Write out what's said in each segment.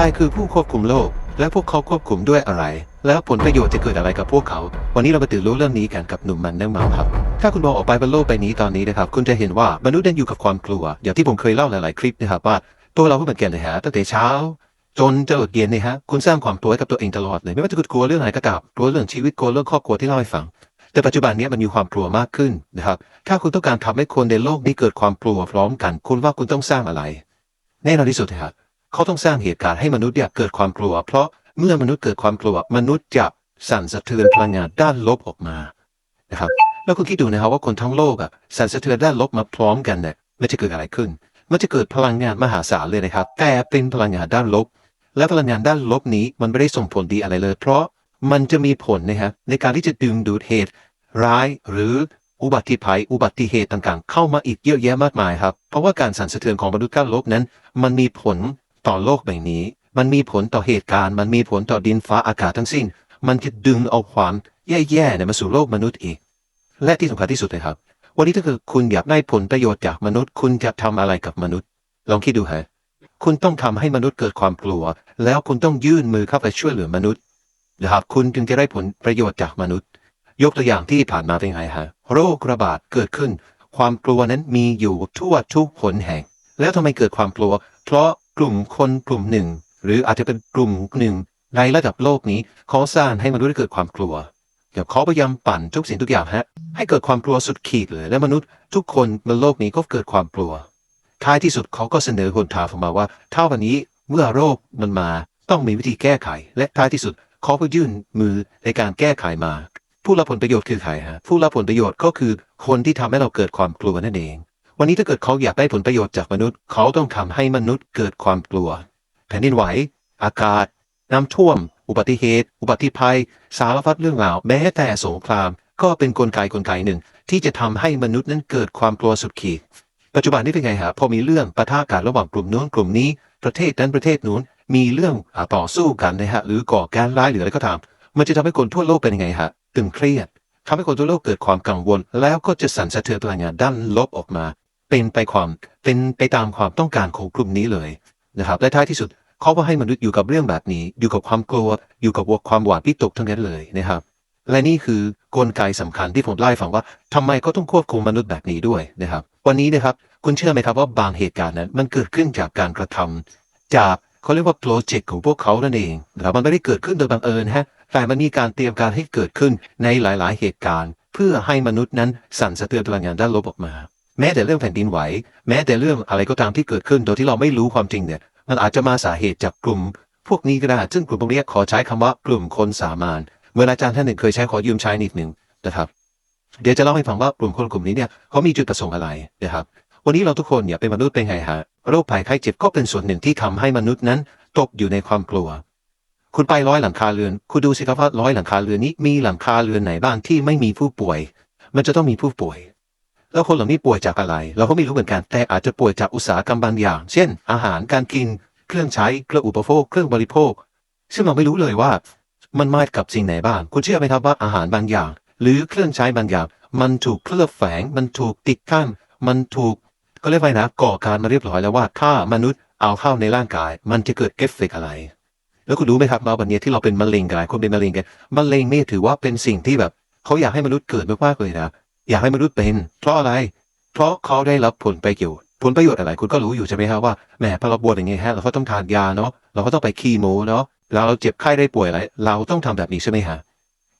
รคือผู้ควบคุมโลก และพวกเขาควบคุมด้วยอะไร แล้วผลประโยชน์จะเกิดอะไรกับพวกเขา วันนี้เรามาตื่นรู้เรื่องนี้กันกับหนุ่มมันเนื้อเมาครับ ถ้าคุณมองออกไปบนโลกใบนี้ตอนนี้นะครับ คุณจะเห็นว่ามนุษย์ยังอยู่กับความกลัว อย่างที่ผมเคยเล่าหลาย ๆ คลิปนะครับว่าตัวเราก็เหมือนกันเลยฮะตั้งแต่เช้าจนจะหลดเย็นนี่ฮะคุณสร้างความกลัวให้กับตัวเองตลอดเลยไม่ว่าจะกลัวเรื่องอะไรก็ตามกลัวเรื่องชีวิตกลัวเรื่องครอบครัวที่เล่าให้ฟังแต่ปัจจุบันนี้มันมีความกลัวมากขึ้นนะครับ ถ้าคุณต้องการทำให้คนในโลกนี้เกิดความกลัวพร้อมกัน คุณว่าคุณต้องสร้างอะไร แน่นอนที่สุดครับ เขาต้องสร้างเหตุการณ์ให้มนุษย์เนี่ยเกิดความกลัว เพราะเมื่อมนุษย์เกิดความกลัวมนุษย์จะสั่นสะเทือนพลังงานด้านลบออกมานะครับแล้วคุณคิดดูนะครับว่าคนทั้งโลกอะสั่นสะเทือนด้านลบมาพร้อมกันเนี่ยมันจะเกิดอะไรขึ้น มันจะเกิดพลังงานมหาศาลเลยนะครับ แต่เป็นพลังงานด้านลบ และพลังงานด้านลบนี้มันไม่ได้ส่งผลดีอะไรเลย เพราะมันจะมีผลนะครับในการที่จะดึงดูดเหตุ ร้ายหรืออุบัติภัย อุบัติเหตุต่างๆ เข้ามาอีกเยอะแยะมากมายครับ เพราะว่าการสั่นสะเทือนของมนุษย์ก้าวโลกนั้น มันมีผล ต่อโลกใบนี้ มันมีผลต่อเหตุการณ์ มันมีผลต่อดินฟ้าอากาศทั้งสิ้น มันจะดึงเอาความแย่ๆเนี่ยมาสู่โลกมนุษย์อีก และที่สำคัญที่สุดเลยครับ วันนี้ถ้าเกิดคุณอยากได้ผลประโยชน์จากมนุษย์ คุณจะทำอะไรกับมนุษย์ ลองคิดดูฮะคุณต้องทำให้มนุษย์เกิดความกลัว แล้วคุณต้องยื่นมือเข้าไปช่วยเหลือมนุษย์นะครับคุณจึงจะได้ผลประโยชน์จากมนุษย์ ยกตัวอย่างที่ผ่านมาเป็นไงฮะโรคระบาดเกิดขึ้น ความกลัวนั้นมีอยู่ทั่วทุกผลแห่ง แล้วทำไมเกิดความกลัว เพราะ กลุ่มคนกลุ่มหนึ่ง หรืออาจจะเป็นกลุ่มหนึ่ง ในระดับโลกนี้เขาสร้างให้มนุษย์ได้เกิดความกลัวเดี๋ยวเขาพยายามปั่นทุกสิ่งทุกอย่างฮะ ให้เกิดความกลัวสุดขีดเลย และมนุษย์ทุกคนบนโลกนี้ก็เกิดความกลัว ท้ายที่สุดเขาก็เสนอหนทางออกมาว่าถ้าวันนี้เมื่อโรคมันมาต้องมีวิธีแก้ไข และท้ายที่สุดเขาก็ยื่นมือในการแก้ไขมา ผู้รับผลประโยชน์คือใครฮะผู้รับผลประโยชน์ก็คือคนที่ทำให้เราเกิดความกลัวนั่นเอง วันนี้ถ้าเกิดเขาอยากได้ผลประโยชน์จากมนุษย์ เขาต้องทำให้มนุษย์เกิดความกลัว แผ่นดินไหว อากาศ น้ำท่วม อุบัติเหตุ อุบัติภัย สารพัดเรื่องราว แม้แต่สงคราม ก็เป็นกลไกกลไกหนึ่ง ที่จะทำให้มนุษย์นั้นเกิดความกลัวสุดขีดปัจจุบันนี้เป็นไงฮะพอมีเรื่องปะทะกันระหว่างกลุ่มนู้นกลุ่มนี้ ประเทศนั้นประเทศนู้นมีเรื่องอต่อสู้กันนะฮะหรือก่อการร้ายหรืออะไรก็ตาม มันจะทำให้คนทั่วโลกเป็นยังไงฮะตึงเครียดทำให้คนทั่วโลกเกิดความกังวล แล้วก็จะสั่นสะเทือนพลังงานด้านลบออกมา เป็นไปความเป็นไปตามความต้องการของกลุ่มนี้เลยนะครับและท้ายที่สุดเขาก็ให้มนุษย์อยู่กับเรื่องแบบนี้ อยู่กับความกลัว อยู่กับความหวาดวิตกทั้งนั้นเลยนะครับ และนี่คือกลไกสำคัญที่ผมเล่ฟังว่าทำไมเขาต้องควบคุมมนุษย์แบบนี้ด้วยนะครับ วันนี้นะครับคุณเชื่อไหมครับว่าบางเหตุการณ์นั้น มันเกิดขึ้นจากการกระทำจากเขาเรียกว่าโปรเจกต์ของพวกเขานั่นเองนะครับมันไม่ได้เกิดขึ้นโดยบังเอิญฮะแต่มันมีการเตรียมการให้เกิดขึ้นในหลาย ๆ เหตุการณ์ เพื่อให้มนุษย์นั้นสั่นสะเทือนพลังงานด้านลบออกมา แม้แต่เรื่องแผ่นดินไหว แม้แต่เรื่องอะไรก็ตามที่เกิดขึ้นโดยที่เราไม่รู้ความจริงเนี่ย มันอาจจะมาสาเหตุจากกลุ่ม พวกนี้ก็ได้ซึ่งกลุ่มพวกนี้ขอใช้คำว่ากลุ่มคนสามานเมื่ออาจารย์ท่านหนึ่งเคยใช้ขอยืมใช้นิดหนึ่งนะครับเดี๋ยวจะเล่าให้ฟังว่ากลุ่มคนกลุ่มนี้เนี่ยเขามีจุดประสงค์อะไรนะครับ วันนี้เราทุกคนเนี่ยเป็นมนุษย์เป็นไงฮะโรคภัยไข้เจ็บก็เป็นส่วนหนึ่งที่ทำให้มนุษย์นั้นตกอยู่ในความกลัว คุณไปร้อยหลังคาเรือน คุณดูสิครับว่าร้อยหลังคาเรือนนี้มีหลังคาเรือนไหนบ้างที่ไม่มีผู้ป่วย มันจะต้องมีผู้ป่วย แล้วคนเหล่านี้ป่วยจากอะไร เราก็ไม่รู้เหมือนกัน แต่อาจจะป่วยจากอุตสาหกรรมบางอย่าง เช่น อาหารการกิน เครื่องใช้เครื่องอุปโภค เครื่องบริโภค ซึ่งเราไม่รู้เลยว่า มันมากับสิ่งไหนบ้างคุณเชื่อไหมครับว่าอาหารบางอย่าง หรือเครื่องใช้บางอย่าง มันถูกเคลือบแฝง มันถูกติดข้างมันถูกก็เรียกว่าไงนะก่อการมาเรียบร้อยแล้วว่าถ้ามนุษย์เอาเข้าในร่างกาย มันจะเกิดเอฟเฟกต์อะไร แล้วคุณรู้ไหมครับว่าวันนี้ที่เราเป็นมะเร็งกันหลายคนเป็นมะเร็งกันมะเร็งนี่ถือว่าเป็นสิ่งที่แบบ เขาอยากให้มนุษย์เกิดมากๆเลยนะ อยากให้มนุษย์เป็น เพราะอะไร เพราะเขาได้รับผลประโยชน์ผลประโยชน์อะไรคุณก็รู้อยู่ใช่ไหมครับว่าแหมพอเราบวชอย่างเงี้ยฮะเราก็ต้องทานยาเนาะเราก็ต้องไปคีโมเนาะแล้วเราเจ็บไข้ได้ป่วยอะไร เราต้องทำแบบนี้ใช่ไหมฮะ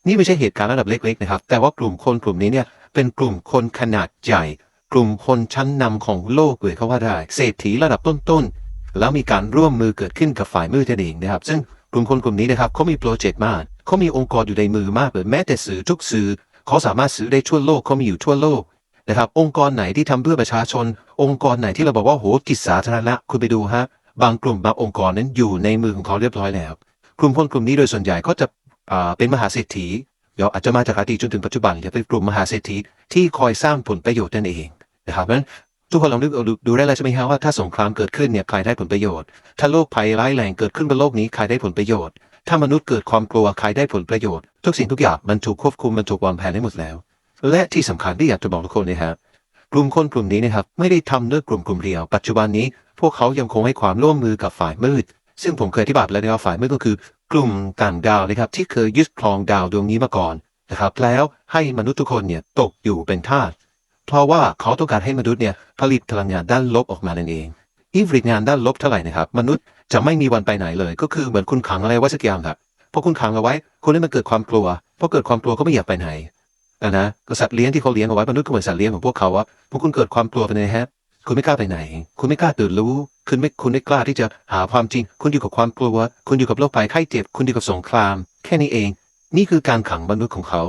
นี่ไม่ใช่เหตุการณ์ระดับเล็กๆนะครับ แต่ว่ากลุ่มคนกลุ่มนี้เนี่ยเป็นกลุ่มคนขนาดใหญ่ กลุ่มคนชั้นนำของโลกเลยเขาว่าได้ เศรษฐีระดับต้นๆ แล้วมีการร่วมมือเกิดขึ้นกับฝ่ายมืดนั่นเองนะครับ ซึ่งกลุ่มคนกลุ่มนี้นะครับเขามีโปรเจกต์มากเขามีองค์กรอยู่ในมือมากเลยแม้แต่สื่อทุกสื่อ เขาสามารถซื้อได้ทั่วโลกเขามีอยู่ทั่วโลกนะครับองค์กรไหนที่ทำเพื่อประชาชน องค์กรไหนที่เราบอกว่าโหกิจสาธารณะคุณไปดูฮะบางกลุ่มบางองค์กรนั้นอยู่ในมือของเขาเรียบร้อยแล้วกลุ่มคนกลุ่มนี้โดยส่วนใหญ่ก็จะเป็นมหาเศรษฐีเดี๋ยวอาจจะมาจากอดีตจนถึงปัจจุบันจะเป็นกลุ่มมหาเศรษฐีที่คอยสร้างผลประโยชน์นั่นเองนะครับเพราะฉะนั้นทุกคนลองนึกเอาดูดูได้เลยใช่ไหมฮะว่าถ้าสงครามเกิดขึ้นเนี่ยใครได้ผลประโยชน์ ถ้าโรคภัยร้ายแรงเกิดขึ้นบนโลกนี้ใครได้ผลประโยชน์ ถ้ามนุษย์เกิดความกลัวใครได้ผลประโยชน์ ทุกสิ่งทุกอย่างมันถูกควบคุมมันถูกวางแผนได้หมดแล้ว และที่สำคัญที่อยากจะบอกทุกคนนะฮะกลุ่มคนกลุ่มนี้นะครับไม่ได้ทำด้วยกลุ่มกลุ่มเดียว ปัจจุบันนี้พวกเขายังคงให้ความร่วมมือกับฝ่ายมืด ซึ่งผมเคยอธิบายแล้วนะครับฝ่ายมืดก็คือกลุ่มต่างดาวนะครับที่เคยยึดครองดาวดวงนี้มาก่อนนะครับแล้วให้มนุษย์ทุกคนเนี่ยตกอยู่เป็นทาสเพราะว่าเขาต้องการให้มนุษย์เนี่ยผลิตพลังงานด้านลบออกมานั่นเองยิ่งผลิตงานด้านลบเท่าไหร่นะครับมนุษย์ จะไม่มีวันไปไหนเลย ก็คือเหมือนคุณขังอะไรไว้สักอย่างครับพอคุณขังเอาไว้ คนนี้มันเกิดความกลัวพอเกิดความกลัวก็ไม่อยากไปไหนอะนะก็สัตว์เลี้ยงที่เขาเลี้ยงเอาไว้มนุษย์ก็เหมือนสัตว์เลี้ยงของพวกเขาว่าพวกคุณเกิดความกลัวไปไหนฮะคุณไม่กล้าไปไหน คุณไม่กล้าตื่นรู้ คุณไม่คุณไม่กล้าที่จะหาความจริง คุณอยู่กับความกลัว คุณอยู่กับโรคภัยไข้เจ็บ คุณอยู่กับสงคราม แค่นี้เอง นี่คือการขังมนุษย์ของเขา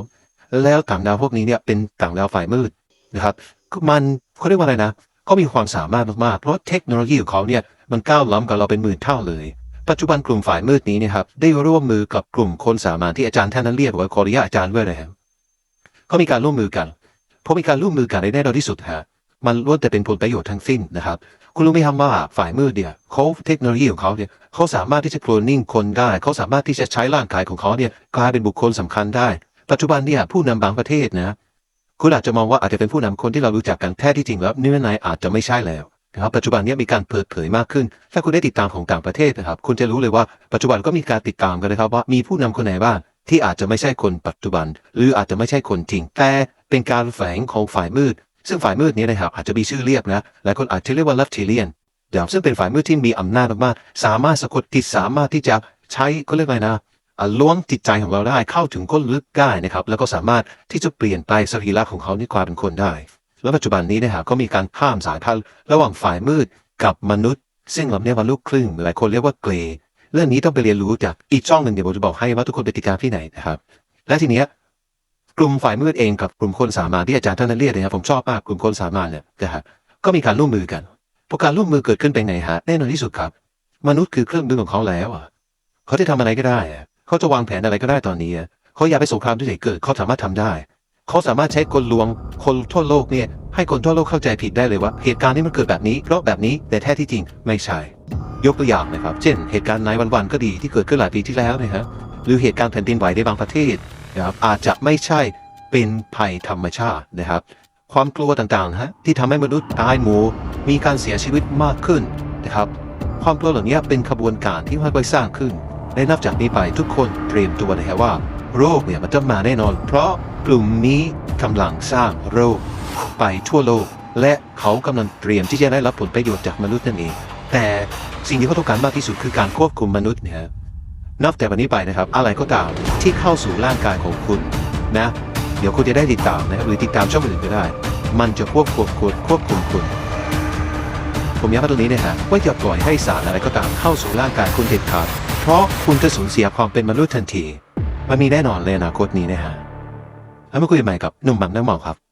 แล้วต่างดาวพวกนี้เนี่ยเป็นต่างดาวฝ่ายมืดนะครับ มันเขาเรียกว่าอะไรนะ เขามีความสามารถมากๆ เพราะเทคโนโลยีของเขาเนี่ยมันก้าวล้ำกับเราเป็นหมื่นเท่าเลย ปัจจุบันกลุ่มฝ่ายมืดนี้นยครับได้ร่วมมือกับกลุ่มคนสามารถที่อาจารย์ท่านนั้นเรียกว่าขออนุญาอาจารย์ไว้เลยครับเขามีการร่วมมือกันพอมีการร่วมมือกันได้แน่นอนที่สุดฮะมันล้วนแต่เป็นผลประโยชน์ทั้งสิ้นนะครับ คุณรู้ไหมครับว่าฝ่ายมืดเนี่ยเขาเทคโนโลยีของเขาเนี่ยเขาสามารถที่จะโคลนนิ่งคนได้ เขาสามารถที่จะใช้ร่างกายของเขาเนี่ยกลายเป็นบุคคลสำคัญได้ ปัจจุบันเนี่ยผู้นำบางประเทศนะ คุณอาจจะมองว่าอาจจะเป็นผู้นำคนที่เรารู้จักกันแท้ที่จริงแล้วเนื้อในอาจจะไม่ใช่แล้วนะครับปัจจุบันนี้มีการเปิดเผยมากขึ้น ถ้าคุณได้ติดตามของต่างประเทศนะครับ คุณจะรู้เลยว่าปัจจุบันก็มีการติดตามกันนะครับว่ามีผู้นำคนไหนบ้างที่อาจจะไม่ใช่คนปัจจุบัน หรืออาจจะไม่ใช่คนจริงแต่เป็นการแฝงของฝ่ายมืด ซึ่งฝ่ายมืดนี้นะครับอาจจะมีชื่อเรียกนะหลายคนอาจจะเรียกว่าลัฟเทเลียนเดี๋ยวซึ่งเป็นฝ่ายมืดที่มีอำนาจมากๆสามารถสะกดจิตสามารถที่จะใช้เขาเรียกอะไรนะ ล้วงจิตใจของเราได้เข้าถึงก้นลึกได้นะครับ แล้วก็สามารถที่จะเปลี่ยนไปสรีระของเขานี่กลายเป็นคนได้ แล้วปัจจุบันนี้นะครับก็มีการข้ามสายพันธุ์ระหว่างฝ่ายมืดกับมนุษย์ ซึ่งเราเรียกว่าลูกครึ่งหลายคนเรียกว่าเกรย์เรื่องนี้ต้องไปเรียนรู้จากอีกช่องหนึ่งเดี๋ยวผมจะบอกให้ว่าทุกคนไปติดตามที่ไหนนะครับ และทีเนี้ยกลุ่มฝ่ายมืดเองกับกลุ่มคนสามาที่อาจารย์ท่านเรียกนะครับผมชอบมากกลุ่มคนสามาเนี่ยนะครับก็มีการร่วมมือกันพอการร่วมมือเกิดขึ้นเป็นฮะแน่นอนที่สุดครับ มนุษย์คือเครื่องมือของเขาแล้วอะเขาจะทำอะไรก็ได้อะ เขาจะวางแผนอะไรก็ได้ตอนนี้เขาอยากไปสงครามที่ไหนเกิดเขาสามารถทำได้ เขาสามารถใช้กลลวง คนทั่วโลกเนี่ย ให้คนทั่วโลกเข้าใจผิดได้เลยว่า เหตุการณ์นี้มันเกิดแบบนี้เพราะแบบนี้แต่แท้ที่จริงไม่ใช่ ยกตัวอย่างนะครับ เช่น เหตุการณ์ในวันๆก็ดีที่เกิดขึ้นหลายปีที่แล้วนะฮะหรือเหตุการณ์แผ่นดินไหวในบางประเทศนะครับอาจจะไม่ใช่เป็นภัยธรรมชาตินะครับ ความกลัวต่างๆฮะที่ทำให้มนุษย์ตายหมูมีการเสียชีวิตมากขึ้นนะครับ ความกลัวเหล่านี้เป็นขบวนการที่ค่อยๆสร้างขึ้น และนับจากนี้ไปทุกคนเตรียมตัวนะครับว่า โรคเนี่ยมันจะมาแน่นอน เพราะกลุ่มนี้กำลังสร้างโรค ไปทั่วโลก และเขากำลังเตรียมที่จะได้รับผลประโยชน์จากมนุษย์นั่นเอง แต่สิ่งที่เขาต้องการมากที่สุดคือการควบคุมมนุษย์เนี่ยนับแต่วันนี้ไปนะครับ อะไรก็ตามที่เข้าสู่ร่างกายของคุณนะ เดี๋ยวคุณจะได้ติดตามนะครับหรือติดตามช่องอื่นก็ได้ มันจะควบคุมคุณควบคุมคุณผมย้ำมาตรงนี้นะฮะว่าอย่าปล่อยให้สารอะไรก็ตามเข้าสู่ร่างกายคุณเด็ดขาด เพราะคุณจะสูญเสียความเป็นมนุษย์ทันที มันมีแน่นอนเลยอนาคตนี้นะฮะแล้วมาคุยกันใหม่กับหนุ่มบังน้ำหมองครับ